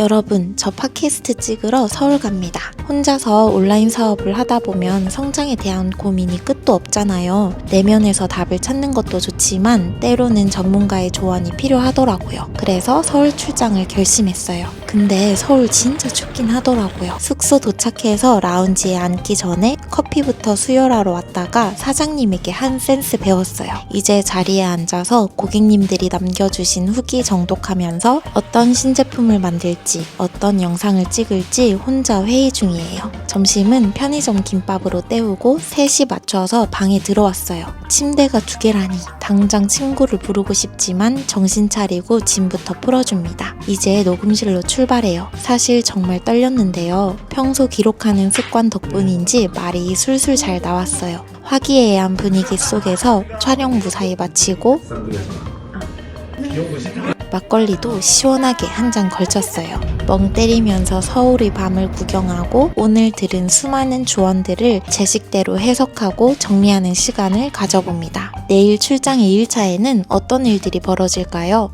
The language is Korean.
여러분, 저 팟캐스트 찍으러 서울 갑니다. 혼자서 온라인 사업을 하다 보면 성장에 대한 고민이 끝도 없잖아요. 내면에서 답을 찾는 것도 좋지만 때로는 전문가의 조언이 필요하더라고요. 그래서 서울 출장을 결심했어요. 근데 서울 진짜 춥긴 하더라고요. 숙소 도착해서 라운지에 앉기 전에 커피부터 수혈하러 왔다가 사장님에게 한 센스 배웠어요. 이제 자리에 앉아서 고객님들이 남겨주신 후기 정독하면서 어떤 신제품을 만들지, 어떤 영상을 찍을지 혼자 회의 중이에요. 점심은 편의점 김밥으로 때우고 3시 맞춰서 방에 들어왔어요. 침대가 두 개라니. 당장 친구를 부르고 싶지만 정신 차리고 짐부터 풀어줍니다. 이제 녹음실로 출 발해요. 사실 정말 떨렸는데요. 평소 기록하는 습관 덕분인지 말이 술술 잘 나왔어요. 화기애애한 분위기 속에서 촬영 무사히 마치고 막걸리도 시원하게 한 잔 걸쳤어요. 멍 때리면서 서울의 밤을 구경하고 오늘 들은 수많은 조언들을 제 식대로 해석하고 정리하는 시간을 가져봅니다. 내일 출장의 1차에는 어떤 일들이 벌어질까요?